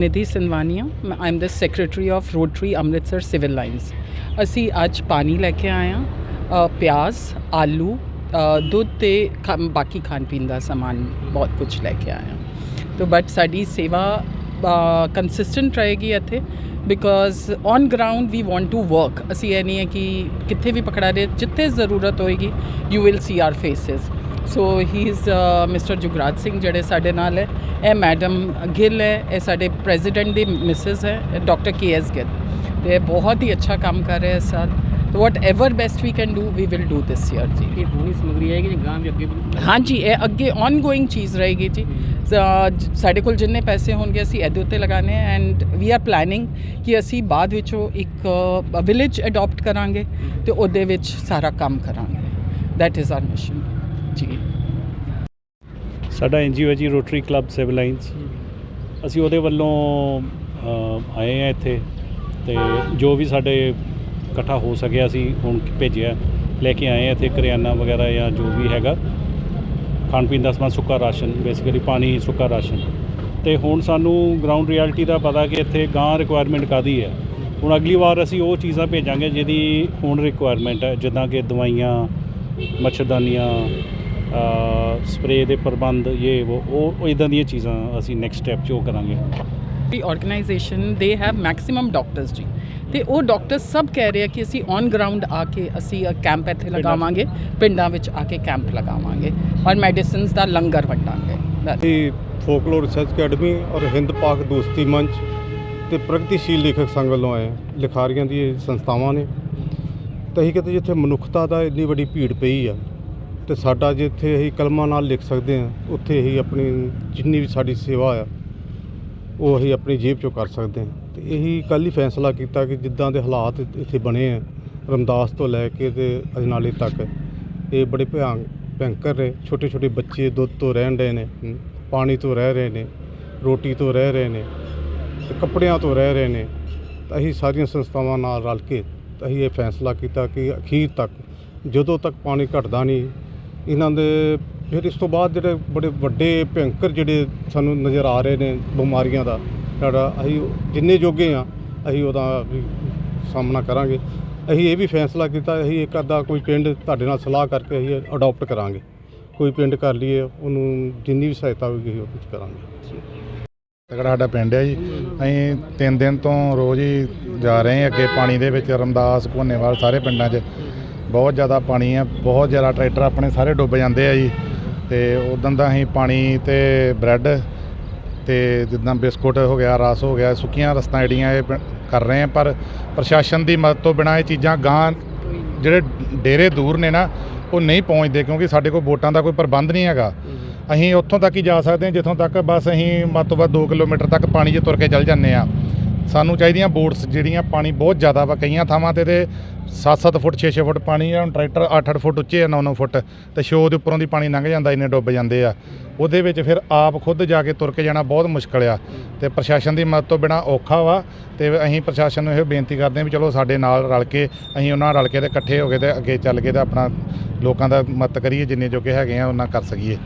Nidhi Sindhwania I am the secretary of Rotary Amritsar civil lines ਅਸੀਂ ਅੱਜ ਪਾਣੀ ਲੈ ਕੇ ਆਏ ਹਾਂ ਪਿਆਜ਼, ਆਲੂ ਦੁੱਧ ਤੇ ਖਾ- ਬਾਕੀ ਖਾਣ ਪੀਣ ਦਾ ਸਮਾਨ ਬਹੁਤ ਕੁਝ ਲੈ ਕੇ ਆਏ ਹਾਂ। ਤੋ ਬਟ ਸਾਡੀ ਸੇਵਾ ਕੰਸਿਸਟੈਂਟ ਰਹੇਗੀ ਇੱਥੇ because on ground we want to work ਅਸੀਂ ਇਹ ਨਹੀਂ ਹੈ ਕਿ ਕਿੱਥੇ ਵੀ ਪਕੜਾ ਰਹੇ ਜਿੱਥੇ ਜ਼ਰੂਰਤ ਹੋਏਗੀ you will see our faces so he is mister Jugraj Singh ਜਿਹੜੇ ਸਾਡੇ ਨਾਲ ਹੈ ਇਹ ਮੈਡਮ ਗਿੱਲ ਹੈ ਇਹ ਸਾਡੇ ਪ੍ਰੈਜ਼ੀਡੈਂਟ ਦੀ ਮਿਸਿਸ ਹੈ ਡਾਕਟਰ ਕੇ ਐਸ ਗਿੱਲ। ਤੇ ਬਹੁਤ ਹੀ ਅੱਛਾ ਕੰਮ ਕਰ ਰਹੇ ਹੈ sir whatever best we can do we will do this year ji. ਇਹ ਪੂਰੀ ਸਮਗਰੀ ਆਏਗੀ ਜਾਂ ਗਾਂ ਵੀ ਅੱਗੇ ਹਾਂਜੀ ਇਹ ਅੱਗੇ ਆਨਗੋਇੰਗ ਚੀਜ਼ ਰਹੇਗੀ ਜੀ। ਸਾਡੇ ਕੋਲ ਜਿੰਨੇ ਪੈਸੇ ਹੋਣਗੇ ਅਸੀਂ ਇਹਦੇ ਉੱਤੇ ਲਗਾਣੇ ਐਂਡ ਵੀ ਆਰ ਪਲੈਨਿੰਗ ਕਿ ਅਸੀਂ ਬਾਅਦ ਵਿੱਚੋਂ ਇੱਕ ਵਿਲੇਜ ਅਡਾਪਟ ਕਰਾਂਗੇ ਤੇ ਉਹਦੇ ਵਿੱਚ ਸਾਰਾ ਕੰਮ ਕਰਾਂਗੇ। ਦੈਟ ਇਜ਼ ਆਰ ਮਿਸ਼ਨ ਜੀ। ਸਾਡਾ ਐਨਜੀਓ ਹੈ ਜੀ ਰੋਟਰੀ ਕਲੱਬ ਸਿਵਲ ਲਾਈਨਸ ਅਸੀਂ ਉਹਦੇ ਵੱਲੋਂ ਅ, ਆਏ ਆ ਇੱਥੇ ਤੇ ਜੋ ਵੀ ਸਾਡੇ ਇਕੱਠਾ ਹੋ ਸਕਿਆ ਅਸੀਂ ਹੁਣ ਭੇਜਿਆ। ਲੈ ਕੇ ਆਏ ਆ ਇੱਥੇ ਕਰਿਆਨਾ ਵਗੈਰਾ ਜਾਂ ਜੋ ਵੀ ਹੈਗਾ। ਖਾਣ ਪੀਣ ਦਾ ਸਮਾਨ ਸੁੱਕਾ ਰਾਸ਼ਨ ਬੇਸਿਕਲੀ ਪਾਣੀ ਸੁੱਕਾ ਰਾਸ਼ਨ। ਤੇ ਹੁਣ ਸਾਨੂੰ ਗਰਾਊਂਡ ਰਿਐਲਿਟੀ ਦਾ ਪਤਾ ਕਿ ਇੱਥੇ ਗਾਂ ਰਿਕੁਆਇਰਮੈਂਟ ਕਾਦੀ ਹੈ। ਹੁਣ ਅਗਲੀ ਵਾਰ ਅਸੀਂ ਉਹ ਚੀਜ਼ਾਂ ਭੇਜਾਂਗੇ ਜਿਹਦੀ ਹੁਣ ਰਿਕੁਆਇਰਮੈਂਟ ਹੈ ਜਿੱਦਾਂ ਕਿ ਦਵਾਈਆਂ ਮੱਛਰਦਾਨੀਆਂ ਸਪਰੇਅ ਦੇ ਪ੍ਰਬੰਧ ਇਹ ਉਹ ਉਹ ਇਦਾਂ ਦੀਆਂ ਚੀਜ਼ਾਂ ਅਸੀਂ ਨੈਕਸਟ ਸਟੈਪ 'ਚ ਉਹ ਕਰਾਂਗੇ। The organisation they have maximum doctors ji. ਤੇ ਉਹ ਡਾਕਟਰਸ ਸਭ ਕਹਿ ਰਹੇ ਆ ਕਿ ਅਸੀਂ ਔਨ ਗਰਾਊਂਡ ਆ ਕੇ ਅਸੀਂ ਕੈਂਪ ਇੱਥੇ ਲਗਾਵਾਂਗੇ ਪਿੰਡਾਂ ਵਿੱਚ ਆ ਕੇ ਕੈਂਪ ਲਗਾਵਾਂਗੇ ਔਰ ਮੈਡੀਸਿਨਸ ਦਾ ਲੰਗਰ ਵੰਡਾਂਗੇ। ਦੀ ਫੋਕਲੋਰ ਰਿਸਰਚ ਅਕੈਡਮੀ ਔਰ ਹਿੰਦ ਪਾਕ ਦੋਸਤੀ ਮੰਚ ਤੇ ਪ੍ਰਗਤੀਸ਼ੀਲ ਲੇਖਕ ਸੰਘ ਵੱਲੋਂ ਆਏ ਹਾਂ। ਲਿਖਾਰੀਆਂ ਦੀ ਇਹ ਸੰਸਥਾਵਾਂ ਨੇ। ਤਾਂ ਅਸੀਂ ਕਿਤੇ ਜਿੱਥੇ ਮਨੁੱਖਤਾ ਦਾ ਇੰਨੀ ਵੱਡੀ ਭੀੜ ਪਈ ਆ ਤੇ ਸਾਡਾ ਜਿੱਥੇ ਅਸੀਂ ਕਲਮਾਂ ਨਾਲ ਲਿਖ ਸਕਦੇ ਹਾਂ, ਉੱਥੇ ਅਸੀਂ ਆਪਣੀ ਜਿੰਨੀ ਵੀ ਸਾਡੀ ਸੇਵਾ ਆ, ਉਹ ਅਸੀਂ ਆਪਣੀ ਜੇਬ ਚੋਂ ਕਰ ਸਕਦੇ ਹਾਂ। ਤੇ ਇਹੀ ਕੱਲ੍ਹ ਹੀ ਫੈਸਲਾ ਕੀਤਾ ਕਿ ਜਿੱਦਾਂ ਦੇ ਹਾਲਾਤ ਇੱਥੇ ਬਣੇ ਆ, ਰਮਦਾਸ ਤੋਂ ਲੈ ਕੇ ਤੇ ਅਜਨਾਲੇ ਤੱਕ, ਇਹ ਬੜੇ ਭਿਆਨ ਭয়ੰਕਰ ਨੇ। ਛੋਟੇ ਛੋਟੇ ਬੱਚੇ ਦੁੱਧ ਤੋਂ ਰਹਿਣ ਰਹੇ ਨੇ ਪਾਣੀ ਤੋਂ ਰਹਿ ਰਹੇ ਨੇ, ਰੋਟੀ ਤੋਂ ਰਹਿ ਰਹੇ ਨੇ, ਤੇ ਕੱਪੜਿਆਂ ਤੋਂ ਰਹਿ ਰਹੇ ਨੇ। ਤਾਂ ਅਸੀਂ ਸਾਰੀਆਂ ਸੰਸਥਾਵਾਂ ਨਾਲ ਰਲ ਕੇ ਅਸੀਂ ਇਹ ਫੈਸਲਾ ਕੀਤਾ ਕਿ ਅਖੀਰ ਤੱਕ, ਜਦੋਂ ਤੱਕ ਪਾਣੀ ਘਟਦਾ ਨਹੀਂ ਇਹਨਾਂ ਦੇ ਫਿਰ ਇਸ ਤੋਂ ਬਾਅਦ ਜਿਹੜੇ ਬੜੇ ਵੱਡੇ ਭਿਅੰਕਰ ਜਿਹੜੇ ਸਾਨੂੰ ਨਜ਼ਰ ਆ ਰਹੇ ਨੇ ਬਿਮਾਰੀਆਂ ਦਾ, ਸਾਡਾ ਅਸੀਂ ਜਿੰਨੇ ਜੋਗੇ ਆ ਅਸੀਂ ਉਹਦਾ ਸਾਹਮਣਾ ਕਰਾਂਗੇ। ਅਸੀਂ ਇਹ ਵੀ ਫੈਸਲਾ ਕੀਤਾ, ਅਸੀਂ ਇੱਕ ਅੱਧਾ ਕੋਈ ਪਿੰਡ ਤੁਹਾਡੇ ਨਾਲ ਸਲਾਹ ਕਰਕੇ ਅਸੀਂ ਅਡਾਪਟ ਕਰਾਂਗੇ। ਕੋਈ ਪਿੰਡ ਕਰ ਲਈਏ, ਉਹਨੂੰ ਜਿੰਨੀ ਵੀ ਸਹਾਇਤਾ ਹੋਵੇਗੀ ਉਹ ਕੁਝ ਕਰਾਂਗੇ। ਤਕੜਾ ਸਾਡਾ ਪਿੰਡ ਹੈ ਜੀ। ਅਸੀਂ ਤਿੰਨ ਦਿਨ ਤੋਂ ਰੋਜ਼ ਹੀ ਜਾ ਰਹੇ ਹਾਂ, ਅੱਗੇ ਪਾਣੀ ਦੇ ਵਿੱਚ ਰਮਦਾਸ ਕੋਨੇਵਾਲ ਸਾਰੇ ਪਿੰਡਾਂ 'ਚ। ਬਹੁਤ ਜ਼ਿਆਦਾ ਪਾਣੀ ਹੈ ਬਹੁਤ ਜ਼ਿਆਦਾ ਟਰੈਕਟਰ ਆਪਣੇ ਸਾਰੇ ਡੁੱਬ ਜਾਂਦੇ ਆ ਜੀ। ਤੇ ਉਦੋਂ ਦਾ ਅਸੀਂ ਪਾਣੀ ਤੇ ਬ੍ਰੈਡ ਤੇ ਜਿੱਦਾਂ ਬਿਸਕੁਟ ਹੋ ਗਿਆ ਰਸ ਹੋ ਗਿਆ ਸੁੱਕੀਆਂ ਰਸਤਾਂ ਜਿਹੜੀਆਂ ਇਹ ਕਰ ਰਹੇ ਹਾਂ ਪਰ ਪ੍ਰਸ਼ਾਸਨ ਦੀ ਮਦਦ ਤੋਂ ਬਿਨਾਂ ਇਹ ਚੀਜ਼ਾਂ ਗਾਂ ਜਿਹੜੇ ਡੇਰੇ ਦੂਰ ਨੇ ਨਾ ਉਹ ਨਹੀਂ ਪਹੁੰਚਦੇ ਕਿਉਂਕਿ ਸਾਡੇ ਕੋਲ ਵੋਟਾਂ ਦਾ ਕੋਈ ਪ੍ਰਬੰਧ ਨਹੀਂ ਹੈਗਾ। ਅਸੀਂ ਉੱਥੋਂ ਤੱਕ ਹੀ ਜਾ ਸਕਦੇ ਹਾਂ ਜਿੱਥੋਂ ਤੱਕ ਬਸ ਅਸੀਂ ਵੱਧ ਤੋਂ ਵੱਧ 2 ਕਿਲੋਮੀਟਰ ਤੱਕ ਪਾਣੀ 'ਚ ਤੁਰ ਕੇ ਚੱਲ ਜਾਂਦੇ ਆ ਸਾਨੂੰ ਚਾਹੀਦੀਆਂ ਬੋਟਸ ਜਿਹੜੀਆਂ ਪਾਣੀ ਬਹੁਤ ਜ਼ਿਆਦਾ ਵਾ, ਕਈਆਂ ਥਾਵਾਂ ਤੇ ਤੇ 7-7 ਫੁੱਟ 6-6 ਫੁੱਟ ਪਾਣੀ ਆ, ਹੁਣ ਟਰੈਕਟਰ 8-8 ਫੁੱਟ ਉੱਚੇ ਆ 9-9 ਫੁੱਟ, ਤੇ ਸ਼ੋਅ ਦੇ ਉੱਪਰੋਂ ਦੀ ਪਾਣੀ ਲੰਘ ਜਾਂਦਾ, ਇੰਨੇ ਡੁੱਬ ਜਾਂਦੇ ਆ। ਉਹਦੇ ਵਿੱਚ ਫਿਰ ਆਪ ਖੁਦ ਜਾ ਕੇ ਤੁਰ ਕੇ ਜਾਣਾ ਬਹੁਤ ਮੁਸ਼ਕਲ ਆ, ਤੇ ਪ੍ਰਸ਼ਾਸਨ ਦੀ ਮਦਦ ਤੋਂ ਬਿਨਾ ਔਖਾ ਵਾ, ਤੇ ਅਸੀਂ ਪ੍ਰਸ਼ਾਸਨ ਨੂੰ ਇਹ ਬੇਨਤੀ ਕਰਦੇ ਹਾਂ ਵੀ ਚਲੋ ਸਾਡੇ ਨਾਲ ਰਲ ਕੇ, ਅਸੀਂ ਉਹਨਾਂ ਰਲ ਕੇ ਤੇ ਇਕੱਠੇ ਹੋ ਕੇ ਤੇ ਅੱਗੇ ਚੱਲ ਕੇ ਤੇ ਆਪਣਾ ਲੋਕਾਂ ਦਾ ਮਦਦ ਕਰੀਏ, ਜਿੰਨੇ ਜੋਗੇ ਹੈਗੇ ਆ, ਉਹਨਾਂ ਕਰ ਸਕੀਏ।